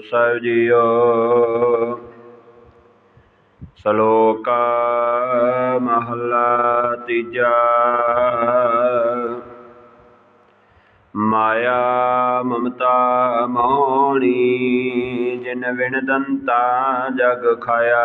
ਸਾਹਿਬ JIO ਸ਼ਲੋਕ ਮਹਲਾ ਤੀਜਾ। ਮਾਇਆ ਮਮਤਾ ਮੋਹਣੀ ਜਿਨ ਵਿਣ ਦੰਤਾ ਜਗ ਖਾਇਆ।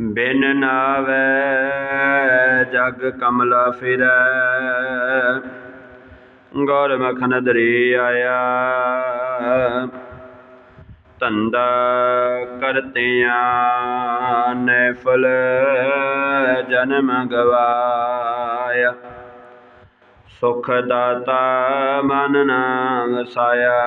ਬਿਨ ਨਾਵੇ ਜਗ ਕਮਲਾ ਫਿਰੈ। ਗੁਰਮੁਖ ਨਦਰੀ ਆਇਆ। ਧੰਦਾ ਕਰਤਿਆਂ ਨੇ ਫਲ ਜਨਮ ਗਵਾਇਆ। ਸੁਖ ਦਾਤਾ ਮਨ ਨਾਮ ਸਾਇਆ।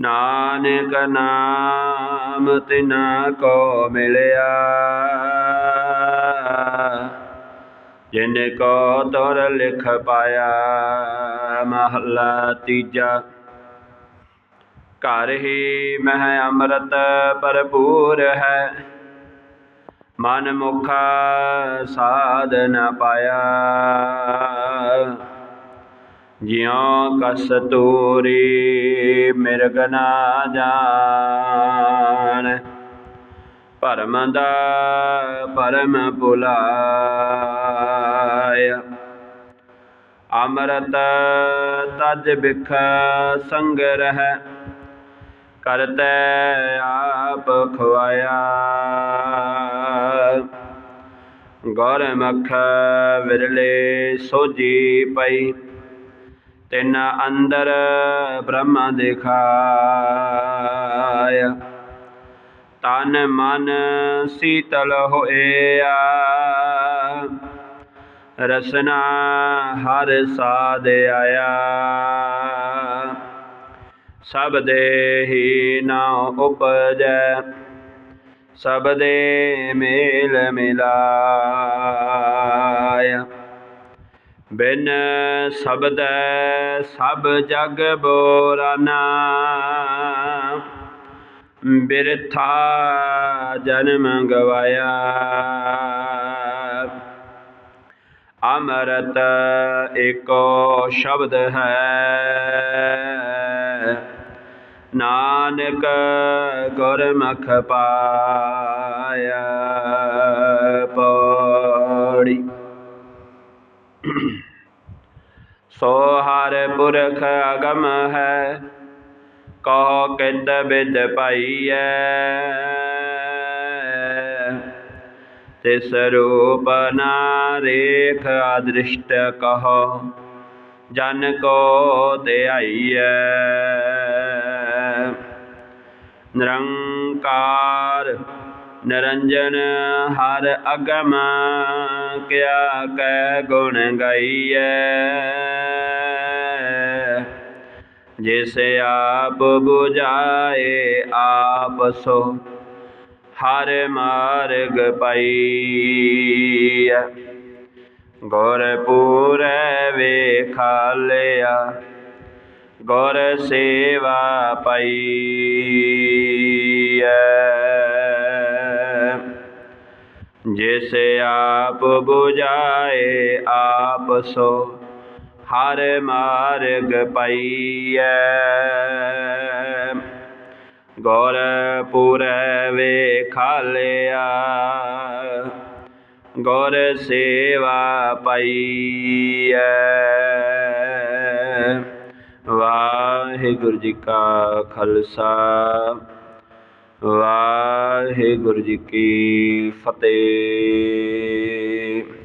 ਨਾਨਕ ਨਾਮ ਤਿਨਾ ਕੋ ਮਿਲਿਆ। ਜਿਨ ਕੋ ਤੁਰ ਲਿਖ ਪਾਇਆ, ਮਹਲਾ ਤੀਜਾ। ਘਰ ਹੀ ਮਹਿ ਅੰਮ੍ਰਿਤ ਭਰਪੂਰ ਹੈ। ਮਨ ਮੁਖਾ ਸਾਧ ਨ ਪਾਇਆ। ਜਿਉ ਕਸਤੂਰੀ ਮਿਰਗ ਨਾ ਜਾਣ। ਭਰਮ ਦਾ ਪਰਮ ਭੁਲਾਇਆ ਅੰਮ੍ਰਿਤ ਤਜ ਬਿਖ ਸੰਗ ਰਹਿ। ਕਰਤੈ ਆਪ ਖਵਾਇਆ। ਗੌਰ ਗੁਰਮੁਖ ਵਿਰਲੇ ਸੋਜੀ ਪਈ। ਤਿਨ ਅੰਦਰ ਬ੍ਰਹਮ ਦਿਖਾਇਆ ਤਨ ਮਨ ਸੀਤਲ ਹੋਇਆ। ਰਸਨਾ ਹਰ ਸਾਧ ਆਇਆ। ਸਭ ਦੇਹੀ ਨਾ ਉਪਜੈ। ਸਭ ਦੇ ਮੇਲ ਮਿਲਾਇਆ ਬਿਨ ਸ਼ਬਦ ਸਭ ਜਗ ਬੋਰਾਨਾ ਬਿਰਥਾ ਜਨਮ ਗਵਾਇਆ। ਅਮਰਤ ਏਕੋ ਸ਼ਬਦ ਹੈ। ਨਾਨਕ ਗੁਰਮੁਖ ਪਾਇਆ ਪੌੜੀ। ਸੋ ਹਰ ਪੁਰਖ ਅਗਮ ਹੈ ਕਹੋ ਕਿਦ ਬਿਦ ਪਾਈਐ। ਤਿਸ ਰੂਪ ਨਾ ਰੇਖ ਅਦ੍ਰਿਸ਼ਟ ਕਹੋ, ਜਨ ਕੋ ਧਿਆਈਐ। ਨਿਰੰਕਾਰ ਨਿਰੰਜਨ ਹਰ ਅਗਮ ਕਿਆ ਕੈ ਗੁਣ ਗਾਈਐ। ਜਿਸ ਆਪ 부ਝਾਏ ਆਪ ਸੋ ਹਰ ਮਾਰਗ ਪਾਈਐ। ਗੁਰ ਪੂਰੈ ਵੇਖਾਲਿਆ ਗੁਰ ਸੇਵਾ ਪਾਈਐ। ਜਿਸ ਆਪ 부ਝਾਏ ਆਪ ਸੋ, ਹਰ ਮਾਰਗ ਪਾਈਐ। ਗੁਰ ਪੂਰੈ ਵੇਖਾਲਿਆ, ਗੁਰ ਸੇਵਾ ਪਾਈਐ। ਵਾਹਿਗੁਰੂ ਜੀ ਕਾ ਖਾਲਸਾ। ਵਾਹਿਗੁਰੂ ਜੀ ਕੀ ਫਤਿਹ।